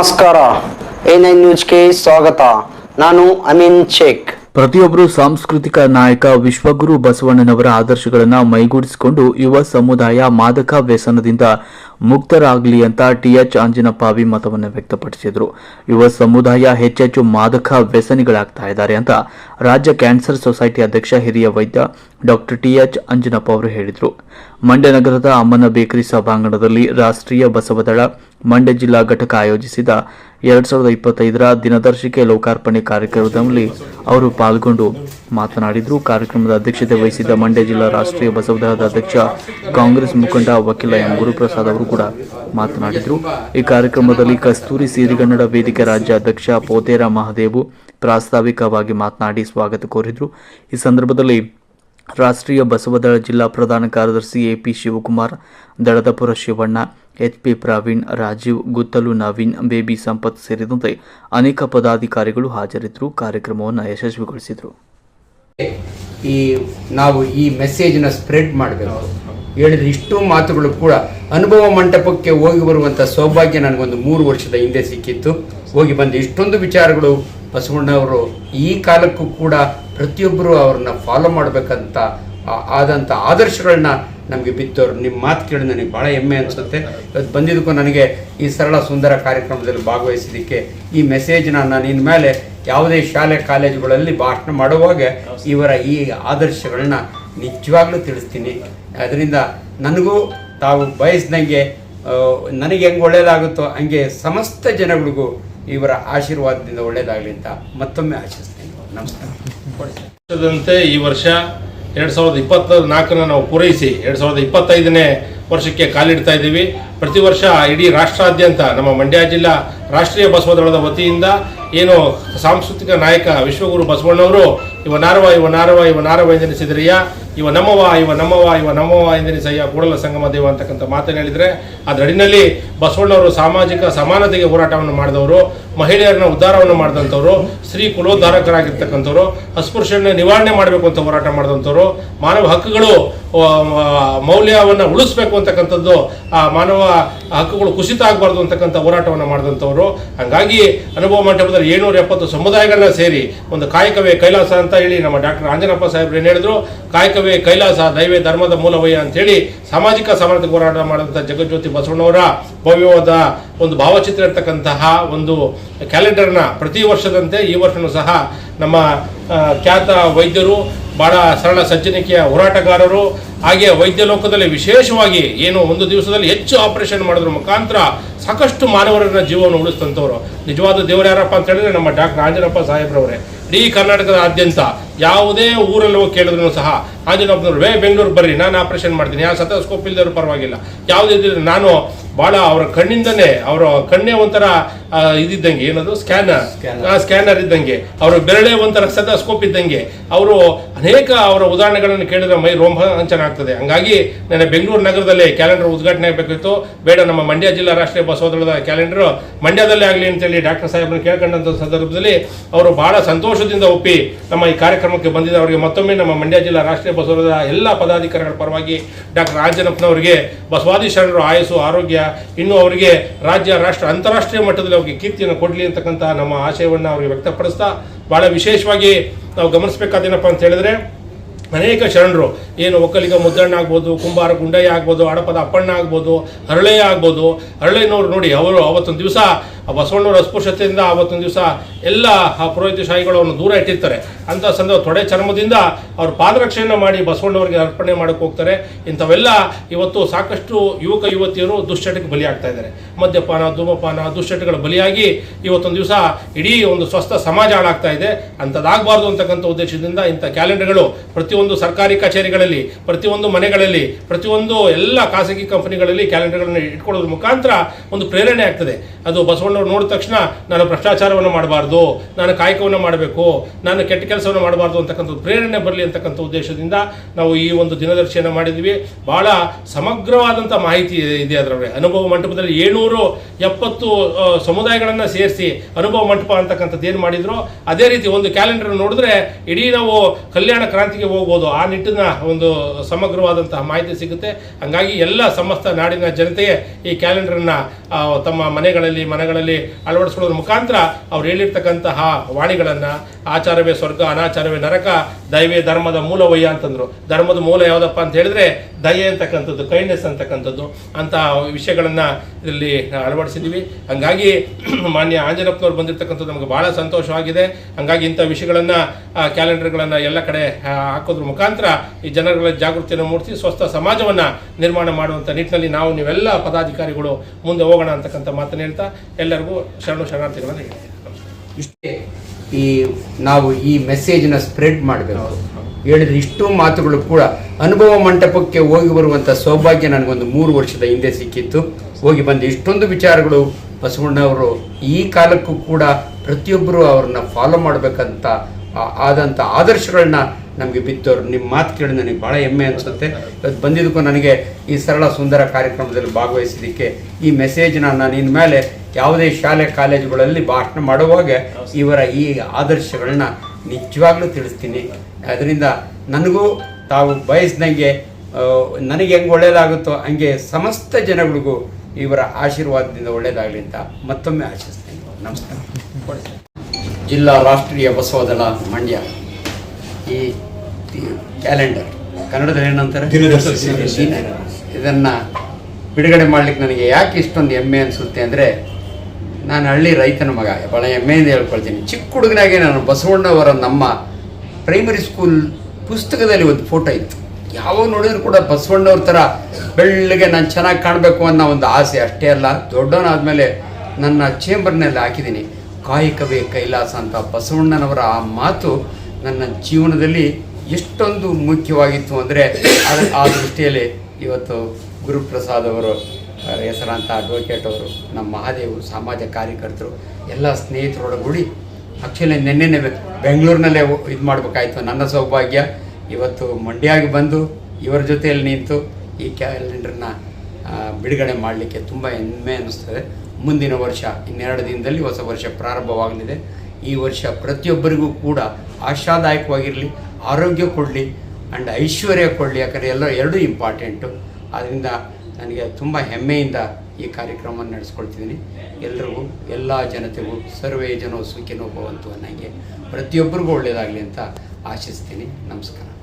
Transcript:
ನಮಸ್ಕಾರ. A nine ನ್ಯೂಸ್ಗೆ ಸ್ವಾಗತ. ನಾನು ಅಮೀನ್ ಶೇಖ್. ಪ್ರತಿಯೊಬ್ಬರು ಸಾಂಸ್ಕೃತಿಕ ನಾಯಕ ವಿಶ್ವಗುರು ಬಸವಣ್ಣನವರ ಆದರ್ಶಗಳನ್ನು ಮೈಗೂಡಿಸಿಕೊಂಡು ಯುವ ಸಮುದಾಯ ಮಾದಕ ವ್ಯಸನದಿಂದ ಮುಕ್ತರಾಗಲಿ ಅಂತ ಟಿಎಚ್ ಆಂಜನಪ್ಪ ಅಭಿಮತವನ್ನು ವ್ಯಕ್ತಪಡಿಸಿದರು. ಯುವ ಸಮುದಾಯ ಹೆಚ್ಚೆಚ್ಚು ಮಾದಕ ವ್ಯಸನಿಗಳಾಗ್ತಾ ಇದ್ದಾರೆ ಅಂತ ರಾಜ್ಯ ಕ್ಯಾನ್ಸರ್ ಸೊಸೈಟಿ ಅಧ್ಯಕ್ಷ ಹಿರಿಯ ವೈದ್ಯ ಡಾಕ್ಟರ್ ಟಿಎಚ್ ಅಂಜನಪ್ಪ ಅವರು ಹೇಳಿದರು. ಮಂಡ್ಯ ನಗರದ ಅಮ್ಮನ ಬೇಕರಿ ಸಭಾಂಗಣದಲ್ಲಿ ರಾಷ್ಟ್ರೀಯ ಬಸವದಳ ಮಂಡ್ಯ ಜಿಲ್ಲಾ ಘಟಕ ಆಯೋಜಿಸಿದ ಎರಡ್ ಸಾವಿರದ ಇಪ್ಪತ್ತೈದರ ದಿನದರ್ಶಿಕೆ ಲೋಕಾರ್ಪಣೆ ಕಾರ್ಯಕ್ರಮದಲ್ಲಿ ಅವರು ಪಾಲ್ಗೊಂಡು ಮಾತನಾಡಿದರು. ಕಾರ್ಯಕ್ರಮದ ಅಧ್ಯಕ್ಷತೆ ವಹಿಸಿದ್ದ ಮಂಡ್ಯ ಜಿಲ್ಲಾ ರಾಷ್ಟ್ರೀಯ ಬಸವದಳದ ಅಧ್ಯಕ್ಷ ಕಾಂಗ್ರೆಸ್ ಮುಖಂಡ ವಕೀಲ ಎಂ ಗುರುಪ್ರಸಾದ್ ಅವರು ಕೂಡ ಮಾತನಾಡಿದರು. ಈ ಕಾರ್ಯಕ್ರಮದಲ್ಲಿ ಕಸ್ತೂರಿ ಸಿರಿಗನ್ನಡ ವೇದಿಕೆ ರಾಜ್ಯಾಧ್ಯಕ್ಷ ಪೋತೇರ ಮಹದೇವು ಪ್ರಾಸ್ತಾವಿಕವಾಗಿ ಮಾತನಾಡಿ ಸ್ವಾಗತ ಕೋರಿದರು. ಈ ಸಂದರ್ಭದಲ್ಲಿ ರಾಷ್ಟ್ರೀಯ ಬಸವದಳ ಜಿಲ್ಲಾ ಪ್ರಧಾನ ಕಾರ್ಯದರ್ಶಿ AP Shivakumar, Daladapura Shivanna, H P Praveen, Rajeev, Guttalu Naveen, Baby Sampath ಸೇರಿದಂತೆ ಅನೇಕ ಪದಾಧಿಕಾರಿಗಳು ಹಾಜರಿದ್ದರು. ಕಾರ್ಯಕ್ರಮವನ್ನು ಯಶಸ್ವಿಗೊಳಿಸಿದರು. ಈ ನಾವು ಈ ಮೆಸೇಜ್ನ ಸ್ಪ್ರೆಡ್ ಮಾಡಬೇಕು. ಹೇಳಿದ್ರೆ ಇಷ್ಟು ಮಾತುಗಳು ಕೂಡ ಅನುಭವ ಮಂಟಪಕ್ಕೆ ಹೋಗಿ ಬರುವಂಥ ಸೌಭಾಗ್ಯ ನನಗೊಂದು ಮೂರು ವರ್ಷದ ಹಿಂದೆ ಸಿಕ್ಕಿತ್ತು. ಹೋಗಿ ಬಂದು ಇಷ್ಟೊಂದು ವಿಚಾರಗಳು ಬಸವಣ್ಣವರು ಈ ಕಾಲಕ್ಕೂ ಕೂಡ ಪ್ರತಿಯೊಬ್ಬರು ಅವ್ರನ್ನ ಫಾಲೋ ಮಾಡಬೇಕಂತ ಆದಂಥ ಆದರ್ಶಗಳನ್ನ ನಮಗೆ ಬಿತ್ತವರು ನಿಮ್ಮ ಮಾತು ಕೇಳಿ ನನಗೆ ಭಾಳ ಹೆಮ್ಮೆ ಅನಿಸುತ್ತೆ. ಇವತ್ತು ಬಂದಿದ್ದಕ್ಕೂ ನನಗೆ ಈ ಸರಳ ಸುಂದರ ಕಾರ್ಯಕ್ರಮದಲ್ಲಿ ಭಾಗವಹಿಸಿದ್ದಕ್ಕೆ ಈ ಮೆಸೇಜ್ನ ನಾನು ಇನ್ಮೇಲೆ ಯಾವುದೇ ಶಾಲೆ ಕಾಲೇಜುಗಳಲ್ಲಿ ಭಾಷಣ ಮಾಡುವಾಗ ಇವರ ಈ ಆದರ್ಶಗಳನ್ನ ನಿಜವಾಗ್ಲೂ ತಿಳಿಸ್ತೀನಿ. ಅದರಿಂದ ನನಗೂ ತಾವು ಬಯಸ್ದಂಗೆ ನನಗೆ ಹೆಂಗೆ ಒಳ್ಳೆಯದಾಗುತ್ತೋ ಹಂಗೆ ಸಮಸ್ತ ಜನಗಳಿಗೂ ಇವರ ಆಶೀರ್ವಾದದಿಂದ ಒಳ್ಳೆಯದಾಗಲಿ ಅಂತ ಮತ್ತೊಮ್ಮೆ ಆಶಿಸ್ತೀನಿ. ನಮಸ್ಕಾರ. ಈ ವರ್ಷ ಎರಡು ಸಾವಿರದ ಇಪ್ಪತ್ತ ನಾಲ್ಕನ ನಾವು ಪೂರೈಸಿ, ಎರಡು ಸಾವಿರದ ಇಪ್ಪತ್ತೈದನೇ ವರ್ಷಕ್ಕೆ ಕಾಲಿಡ್ತಾ ಇದ್ದೀವಿ. ಪ್ರತಿ ವರ್ಷ ಇಡೀ ರಾಷ್ಟ್ರಾದ್ಯಂತ, ನಮ್ಮ ಮಂಡ್ಯ ಜಿಲ್ಲಾ ರಾಷ್ಟ್ರೀಯ ಬಸವದಳದ ವತಿಯಿಂದ ಏನು ಸಾಂಸ್ಕೃತಿಕ ನಾಯಕ ವಿಶ್ವಗುರು ಬಸವಣ್ಣವರು, ಇವ ನಾರವ ಇವ ನಾರವ ಇವ ನಾರವ ಎಂದೆನಿಸಿದ್ರಯ್ಯ ಇವ ನಮ್ಮವ ಇವ ನಮ್ಮವ ಇವ ನಮ್ಮವ ಎಂದೆನಿಸಯ್ಯ ಕೂಡಲ ಸಂಗಮ ದೇವ ಅಂತಕ್ಕಂಥ ಮಾತನ್ನು ಹೇಳಿದರೆ ಅದರಡಿನಲ್ಲಿ ಬಸವಣ್ಣವರು ಸಾಮಾಜಿಕ ಸಮಾನತೆಗೆ ಹೋರಾಟವನ್ನು ಮಾಡಿದವರು, ಮಹಿಳೆಯರನ್ನ ಉದ್ಧಾರವನ್ನು ಮಾಡಿದಂಥವ್ರು, ಸ್ತ್ರೀ ಕುಲೋದ್ಧಾರಕರಾಗಿರ್ತಕ್ಕಂಥವ್ರು ಅಸ್ಪೃಶ್ಯನ ನಿವಾರಣೆ ಮಾಡಬೇಕು ಅಂತ ಹೋರಾಟ ಮಾಡಿದಂಥವ್ರು, ಮಾನವ ಹಕ್ಕುಗಳು ಮೌಲ್ಯವನ್ನು ಉಳಿಸ್ಬೇಕು ಅಂತಕ್ಕಂಥದ್ದು, ಆ ಮಾನವ ಹಕ್ಕುಗಳು ಕುಸಿತ ಆಗಬಾರ್ದು ಅಂತಕ್ಕಂಥ ಹೋರಾಟವನ್ನು ಮಾಡಿದಂಥವ್ರು ಹಾಗಾಗಿ ಅನುಭವ ಮಂಟಪದಲ್ಲಿ ಏಳ್ನೂರ ಎಪ್ಪತ್ತು ಸಮುದಾಯಗಳನ್ನ ಸೇರಿ ಒಂದು ಕಾಯಕವೇ ಕೈಲಾಸ ಅಂತ ಹೇಳಿ ನಮ್ಮ ಡಾಕ್ಟರ್ ಆಂಜನಪ್ಪ ಸಾಹೇಬ್ರು ಏನು ಹೇಳಿದ್ರು. ಕಾಯಕವೇ ಕೈಲಾಸ, ದೈವೇ ಧರ್ಮದ ಮೂಲವಯ್ಯ ಅಂತೇಳಿ ಸಾಮಾಜಿಕ ಸಮಾನತೆ ಹೋರಾಟ ಮಾಡಿದಂಥ ಜಗಜ್ಯೋತಿ ಬಸವಣ್ಣವರ ಭವ್ಯವಾದ ಒಂದು ಭಾವಚಿತ್ರ ಇರ್ತಕ್ಕಂತಹ ಒಂದು ಕ್ಯಾಲೆಂಡರ್ನ ಪ್ರತಿ ವರ್ಷದಂತೆ ಈ ವರ್ಷನೂ ಸಹ ನಮ್ಮ ಖ್ಯಾತ ವೈದ್ಯರು, ಬಹಳ ಸರಳ ಸಜ್ಜನಿಕೆಯ ಹೋರಾಟಗಾರರು, ಹಾಗೆ ವೈದ್ಯ ಲೋಕದಲ್ಲಿ ವಿಶೇಷವಾಗಿ ಏನು ಒಂದು ದಿವಸದಲ್ಲಿ ಹೆಚ್ಚು ಆಪರೇಷನ್ ಮಾಡೋದ್ರ ಮುಖಾಂತರ ಸಾಕಷ್ಟು ಮಾನವರನ್ನ ಜೀವವನ್ನು ಉಳಿಸ್ತಂಥವ್ರು ನಿಜವಾದ ದೇವರ ಯಾರಪ್ಪ ಅಂತ ಹೇಳಿದ್ರೆ ನಮ್ಮ ಡಾಕ್ಟರ್ ಆಂಜನಪ್ಪ ಸಾಹೇಬ್ರವರೇ. ಇಡೀ ಕರ್ನಾಟಕದಾದ್ಯಂತ ಯಾವುದೇ ಊರಲ್ಲಿ ಹೋಗಿ ಕೇಳಿದ್ರು ಸಹ ಆಂಜನಪ್ಪನವ್ರು ವೇ ಬೆಂಗಳೂರು ಬರ್ರಿ, ನಾನು ಆಪರೇಷನ್ ಮಾಡ್ತೀನಿ. ಯಾವ ಸತಸ್ಕೋಪ್ ಇಲ್ದರು ಪರವಾಗಿಲ್ಲ. ಯಾವುದೇ ನಾನು ಭಾಳ ಅವರ ಕಣ್ಣಿಂದನೇ, ಅವರ ಕಣ್ಣೇ ಒಂಥರ ಆ, ಇದಿದ್ದಂಗೆ ಏನದು? ಸ್ಕ್ಯಾನರ್. ಸ್ಕ್ಯಾನರ್. ಇದ್ದಂಗೆ. ಅವರ ಬೆರಳೆ ಒಂಥರ ಸ್ಕೋಪ್ ಇದ್ದಂಗೆ. ಅವರು ಅನೇಕ ಅವರ ಉದಾಹರಣೆಗಳನ್ನು ಕೇಳಿದ್ರೆ ಮೈ ರೋಮಾಂಚನ ಆಗ್ತದೆ. ಹಂಗಾಗಿ ನನ್ನ ಬೆಂಗಳೂರು ನಗರದಲ್ಲಿ ಕ್ಯಾಲೆಂಡರ್ ಉದ್ಘಾಟನೆ ಆಗಬೇಕಿತ್ತು ಬೇಡ ನಮ್ಮ ಮಂಡ್ಯ ಜಿಲ್ಲಾ ರಾಷ್ಟ್ರೀಯ ಬಸವದಳದ ಕ್ಯಾಲೆಂಡರ್ ಮಂಡ್ಯದಲ್ಲೇ ಆಗಲಿ ಅಂತೇಳಿ ಡಾಕ್ಟರ್ ಸಾಹೇಬ್ರನ್ನ ಕೇಳ್ಕೊಂಡಂಥ ಸಂದರ್ಭದಲ್ಲಿ ಅವರು ಬಹಳ ಸಂತೋಷದಿಂದ ಒಪ್ಪಿ ನಮ್ಮ ಈ ಕಾರ್ಯಕ್ರಮಕ್ಕೆ ಬಂದಿದ್ದ ಅವರಿಗೆ ಮತ್ತೊಮ್ಮೆ ನಮ್ಮ ಮಂಡ್ಯ ಜಿಲ್ಲಾ ರಾಷ್ಟ್ರೀಯ ಬಸವದ ಎಲ್ಲ ಪದಾಧಿಕಾರಿಗಳ ಪರವಾಗಿ ಡಾಕ್ಟರ್ ಆಂಜನಪ್ಪನವರಿಗೆ ಬಸವಾದಿ ಶರಣರು ಆಯಸ್ಸು ಆರೋಗ್ಯ ಇನ್ನು ಅವರಿಗೆ ರಾಜ್ಯ ರಾಷ್ಟ್ರ ಅಂತಾರಾಷ್ಟ್ರೀಯ ಮಟ್ಟದಲ್ಲಿ ಅವರಿಗೆ ಕೀರ್ತಿಯನ್ನು ಕೊಡಲಿ ಅಂತಕ್ಕಂಥ ನಮ್ಮ ಆಶಯವನ್ನು ಅವರಿಗೆ ವ್ಯಕ್ತಪಡಿಸ್ತಾ ಬಹಳ ವಿಶೇಷವಾಗಿ ನಾವು ಗಮನಿಸಬೇಕಾದೇನಪ್ಪ ಅಂತ ಹೇಳಿದ್ರೆ, ಅನೇಕ ಶರಣರು, ಏನು ಒಕ್ಕಲಿಗ ಮುದ್ದಣ್ಣ ಆಗ್ಬೋದು, ಕುಂಬಾರ ಗುಂಡಯ್ಯ ಆಗ್ಬೋದು ಅಡಪದ ಅಪ್ಪಣ್ಣ ಆಗ್ಬೋದು ಹರಳೆಯ ಆಗ್ಬೋದು ಹರಳೆನವ್ರು ನೋಡಿ, ಅವರು ಅವತ್ತೊಂದು ದಿವಸ ಬಸವಣ್ಣವರ ಅಸ್ಪೃಶ್ಯತೆಯಿಂದ ಆವತ್ತೊಂದು ದಿವಸ ಎಲ್ಲ ಆ ಪುರೋಹಿತಶಾಹಿಗಳು ಅವನು ದೂರ ಇಟ್ಟಿರ್ತಾರೆ. ಅಂಥ ಸಂದರ್ಭ ತೊಡೆ ಚರ್ಮದಿಂದ ಅವ್ರ ಪಾದರಕ್ಷೆಯನ್ನು ಮಾಡಿ ಬಸವಣ್ಣವರಿಗೆ ಅರ್ಪಣೆ ಮಾಡಕ್ಕೆ ಹೋಗ್ತಾರೆ. ಇಂಥವೆಲ್ಲ ಇವತ್ತು ಸಾಕಷ್ಟು ಯುವಕ ಯುವತಿಯರು ದುಶ್ಚಟಕ್ಕೆ ಬಲಿಯಾಗ್ತಾ ಇದ್ದಾರೆ. ಮದ್ಯಪಾನ, ಧೂಮಪಾನ, ದುಶ್ಚಟಗಳ ಬಲಿಯಾಗಿ ಇವತ್ತೊಂದು ದಿವಸ ಇಡೀ ಒಂದು ಸ್ವಸ್ಥ ಸಮಾಜ ಹಾಳಾಗ್ತಾ ಇದೆ. ಅಂಥದ್ದಾಗಬಾರ್ದು ಅಂತಕ್ಕಂಥ ಉದ್ದೇಶದಿಂದ ಇಂಥ ಕ್ಯಾಲೆಂಡರ್ಗಳು ಪ್ರತಿಯೊಂದು ಸರ್ಕಾರಿ ಕಚೇರಿಗಳಲ್ಲಿ, ಪ್ರತಿಯೊಂದು ಮನೆಗಳಲ್ಲಿ, ಪ್ರತಿಯೊಂದು ಎಲ್ಲ ಖಾಸಗಿ ಕಂಪನಿಗಳಲ್ಲಿ ಕ್ಯಾಲೆಂಡರ್ಗಳನ್ನು ಇಟ್ಕೊಳ್ಳೋದ್ರ ಮುಖಾಂತರ ಒಂದು ಪ್ರೇರಣೆ ಆಗ್ತದೆ. ಅದು ಬಸವಣ್ಣವ್ರು ನೋಡಿದ ತಕ್ಷಣ ನಾನು ಭ್ರಷ್ಟಾಚಾರವನ್ನು ಮಾಡಬಾರ್ದು, ನಾನು ಕಾಯಕವನ್ನು ಮಾಡಬೇಕು, ನಾನು ಕೆಟ್ಟ ಕೆಲಸವನ್ನು ಮಾಡಬಾರ್ದು ಅಂತಕ್ಕಂಥ ಪ್ರೇರಣೆ ಬರಲಿ ಅಂತಕ್ಕಂಥ ಉದ್ದೇಶದಿಂದ ನಾವು ಈ ಒಂದು ದಿನದರ್ಶಿಯನ್ನು ಮಾಡಿದ್ವಿ. ಭಾಳ ಸಮಗ್ರವಾದಂಥ ಮಾಹಿತಿ ಇದೆ ಅದರಲ್ಲಿ ಅನುಭವ ಮಂಟಪದಲ್ಲಿ ಏಳ್ನೂರು ಎಪ್ಪತ್ತು ಸಮುದಾಯಗಳನ್ನು ಸೇರಿಸಿ ಅನುಭವ ಮಂಟಪ ಅಂತಕ್ಕಂಥದ್ದು ಏನು ಮಾಡಿದ್ರು? ಅದೇ ರೀತಿ ಒಂದು ಕ್ಯಾಲೆಂಡರ್ ನೋಡಿದ್ರೆ ಇಡೀ ನಾವು ಕಲ್ಯಾಣ ಕ್ರಾಂತಿಗೆ ಹೋಗ್ಬೋದು. ಆ ನಿಟ್ಟಿನ ಒಂದು ಸಮಗ್ರವಾದಂತಹ ಮಾಹಿತಿ ಸಿಗುತ್ತೆ. ಹಂಗಾಗಿ ಎಲ್ಲ ಸಮಸ್ತ ನಾಡಿನ ಜನತೆಗೆ ಈ ಕ್ಯಾಲೆಂಡರನ್ನು ತಮ್ಮ ಮನೆಗಳಲ್ಲಿ ಮನೆಗಳಲ್ಲಿ ಅಳವಡಿಸ್ಕೊಳ್ಳೋದ್ರ ಮುಖಾಂತರ ಅವ್ರು ಹೇಳಿರ್ತಕ್ಕಂತಹ ವಾಣಿಗಳನ್ನು, ಆಚಾರವೇ ಸ್ವರ್ಗ, ಅನಾಚಾರವೇ ನರಕ ದೈವೇ ಧರ್ಮದ ಮೂಲವಯ್ಯ ಅಂತಂದ್ರು. ಧರ್ಮದ ಮೂಲ ಯಾವುದಪ್ಪ ಅಂತ ಹೇಳಿದ್ರೆ ದಯೆ ಅಂತಕ್ಕಂಥದ್ದು ಕೈಂಡ್ನೆಸ್ ಅಂತಕ್ಕಂಥದ್ದು. ಅಂತ ವಿಷಯಗಳನ್ನು ಇಲ್ಲಿ ಅಳವಡಿಸಿದ್ದೀವಿ. ಹಂಗಾಗಿ ಮಾನ್ಯ ಆಂಜನಪ್ಪನವ್ರು ಬಂದಿರತಕ್ಕಂಥದ್ದು ನಮಗೆ ಬಹಳ ಸಂತೋಷವಾಗಿದೆ. ಹಂಗಾಗಿ ಇಂಥ ವಿಷಯಗಳನ್ನು ಕ್ಯಾಲೆಂಡರ್ಗಳನ್ನು ಎಲ್ಲ ಕಡೆ ಹಾಕೋದ್ರ ಮುಖಾಂತರ ಈ ಜನಗಳ ಜಾಗೃತಿಯನ್ನು ಮೂಡಿಸಿ ಸ್ವಸ್ಥ ಸಮಾಜವನ್ನು ನಿರ್ಮಾಣ ಮಾಡುವಂಥ ನಿಟ್ಟಿನಲ್ಲಿ ನಾವು ನೀವೆಲ್ಲ ಪದಾಧಿಕಾರಿಗಳು ಮುಂದೆ ಹೋಗೋಣ ಅಂತಕ್ಕಂಥ ಮಾತನ್ನು ಹೇಳ್ತಾ ಎಲ್ಲರಿಗೂ ಶರಣು ಶರಣಾರ್ಥಿಗಳನ್ನು ಹೇಳ್ತೀನಿ ಇಷ್ಟೇ ಈ ನಾವು ಈ ಮೆಸೇಜ್ನ ಸ್ಪ್ರೆಡ್ ಮಾಡಬೇಕು. ಹೇಳಿದ್ರೆ ಇಷ್ಟು ಮಾತುಗಳು ಕೂಡ ಅನುಭವ ಮಂಟಪಕ್ಕೆ ಹೋಗಿ ಬರುವಂಥ ಸೌಭಾಗ್ಯ ನನಗೊಂದು ಮೂರು ವರ್ಷದ ಹಿಂದೆ ಸಿಕ್ಕಿತ್ತು. ಹೋಗಿ ಬಂದು ಇಷ್ಟೊಂದು ವಿಚಾರಗಳು ಬಸವಣ್ಣವರು ಈ ಕಾಲಕ್ಕೂ ಕೂಡ ಪ್ರತಿಯೊಬ್ಬರು ಅವ್ರನ್ನ ಫಾಲೋ ಮಾಡಬೇಕಂತ ಆದಂಥ ಆದರ್ಶಗಳನ್ನ ನಮಗೆ ಬಿತ್ತವರು ನಿಮ್ಮ ಮಾತು ಕೇಳಿ ನನಗೆ ಭಾಳ ಹೆಮ್ಮೆ ಅನಿಸುತ್ತೆ. ಇವತ್ತು ಬಂದಿದ್ದಕ್ಕೂ ನನಗೆ ಈ ಸರಳ ಸುಂದರ ಕಾರ್ಯಕ್ರಮದಲ್ಲಿ ಭಾಗವಹಿಸಿದ್ದಕ್ಕೆ ಈ ಮೆಸೇಜ್ನ ನಾನು ಇನ್ಮೇಲೆ ಯಾವುದೇ ಶಾಲೆ ಕಾಲೇಜುಗಳಲ್ಲಿ ಭಾಷಣ ಮಾಡುವಾಗ ಇವರ ಈ ಆದರ್ಶಗಳನ್ನ ನಿಜವಾಗ್ಲೂ ತಿಳಿಸ್ತೀನಿ. ಅದರಿಂದ ನನಗೂ ತಾವು ಬಯಸಿದಂಗೆ ನನಗೆ ಹೆಂಗೆ ಒಳ್ಳೆಯದಾಗುತ್ತೋ ಹಂಗೆ ಸಮಸ್ತ ಜನಗಳಿಗೂ ಇವರ ಆಶೀರ್ವಾದದಿಂದ ಒಳ್ಳೇದಾಗಲಿ ಅಂತ ಮತ್ತೊಮ್ಮೆ ಆಶಿಸ್ತೀನಿ. ನಮಸ್ಕಾರ. ಜಿಲ್ಲಾ ರಾಷ್ಟ್ರೀಯ ಬಸವದಳ ಮಂಡ್ಯ. ಈ ಕ್ಯಾಲೆಂಡರ್ ಕನ್ನಡದಲ್ಲಿ ಏನಂತಾರೆ? ಇದನ್ನು ಇದನ್ನ ಬಿಡುಗಡೆ ಮಾಡ್ಲಿಕ್ಕೆ ನನಗೆ ಯಾಕೆ ಇಷ್ಟೊಂದು ಹೆಮ್ಮೆ ಅನಿಸುತ್ತೆ ಅಂದರೆ ನಾನು ಹಳ್ಳಿ ರೈತನ ಮಗ ಭಾಳ ಹೆಮ್ಮೆಯಿಂದ ಹೇಳ್ಕೊಳ್ತೀನಿ. ಚಿಕ್ಕ ಹುಡುಗನಾಗೆ ನಾನು ಬಸವಣ್ಣವರ ನಮ್ಮ ಪ್ರೈಮರಿ ಸ್ಕೂಲ್ ಪುಸ್ತಕದಲ್ಲಿ ಒಂದು ಫೋಟೋ ಇತ್ತು. ಯಾವಾಗ ನೋಡಿದ್ರು ಕೂಡ ಬಸವಣ್ಣವ್ರ ಥರ ಬೆಳ್ಳಗೆ ನಾನು ಚೆನ್ನಾಗಿ ಕಾಣಬೇಕು ಅನ್ನೋ ಒಂದು ಆಸೆ ಅಷ್ಟೇ ಅಲ್ಲ, ದೊಡ್ಡವನಾದಮೇಲೆ ನನ್ನ ಚೇಂಬರ್ನಲ್ಲಿ ಹಾಕಿದ್ದೀನಿ. ಕಾಯಕವೇ ಕೈಲಾಸ ಅಂತ ಬಸವಣ್ಣನವರ ಆ ಮಾತು ನನ್ನ ಜೀವನದಲ್ಲಿ ಎಷ್ಟೊಂದು ಮುಖ್ಯವಾಗಿತ್ತು ಅಂದರೆ ಆ ದೃಷ್ಟಿಯಲ್ಲಿ ಇವತ್ತು ಗುರುಪ್ರಸಾದ್ ಅವರು ಹೆಸರಾಂತ ಅಡ್ವೊಕೇಟ್ ಅವರು, ನಮ್ಮ ಮಹಾದೇವ್ ಸಮಾಜ ಕಾರ್ಯಕರ್ತರು, ಎಲ್ಲ ಸ್ನೇಹಿತರೊಳಗೂಡಿ ಆ್ಯಕ್ಚುಲಿ ನಿನ್ನೆನೆ ಬೆಂಗಳೂರಿನಲ್ಲೇ ಇದು ಮಾಡಬೇಕಾಯ್ತು ನನ್ನ ಸೌಭಾಗ್ಯ. ಇವತ್ತು ಮಂಡ್ಯಾಗಿ ಬಂದು ಇವರ ಜೊತೆಯಲ್ಲಿ ನಿಂತು ಈ ಕ್ಯಾಲೆಂಡರ್ನ ಬಿಡುಗಡೆ ಮಾಡಲಿಕ್ಕೆ ತುಂಬ ಹೆಮ್ಮೆ ಅನ್ನಿಸ್ತದೆ. ಮುಂದಿನ ವರ್ಷ, ಇನ್ನೆರಡು ದಿನದಲ್ಲಿ ಹೊಸ ವರ್ಷ ಪ್ರಾರಂಭವಾಗಲಿದೆ. ಈ ವರ್ಷ ಪ್ರತಿಯೊಬ್ಬರಿಗೂ ಕೂಡ ಆಶಾದಾಯಕವಾಗಿರಲಿ, ಆರೋಗ್ಯ ಕೊಡಲಿ ಆ್ಯಂಡ್ ಐಶ್ವರ್ಯ ಕೊಡಲಿ, ಯಾಕಂದರೆ ಎಲ್ಲ ಎರಡೂ ಇಂಪಾರ್ಟೆಂಟು ಆದ್ದರಿಂದ ನನಗೆ ತುಂಬ ಹೆಮ್ಮೆಯಿಂದ ಈ ಕಾರ್ಯಕ್ರಮವನ್ನು ನಡೆಸ್ಕೊಳ್ತಿದ್ದೀನಿ. ಎಲ್ರಿಗೂ, ಎಲ್ಲ ಜನತೆಗೂ, ಸರ್ವೇ ಜನೋ ಸುಖಿನೋ ಭವಂತು ಅನ್ನಂಗೆ ಪ್ರತಿಯೊಬ್ಬರಿಗೂ ಒಳ್ಳೆಯದಾಗಲಿ ಅಂತ ಆಶಿಸ್ತೀನಿ. ನಮಸ್ಕಾರ.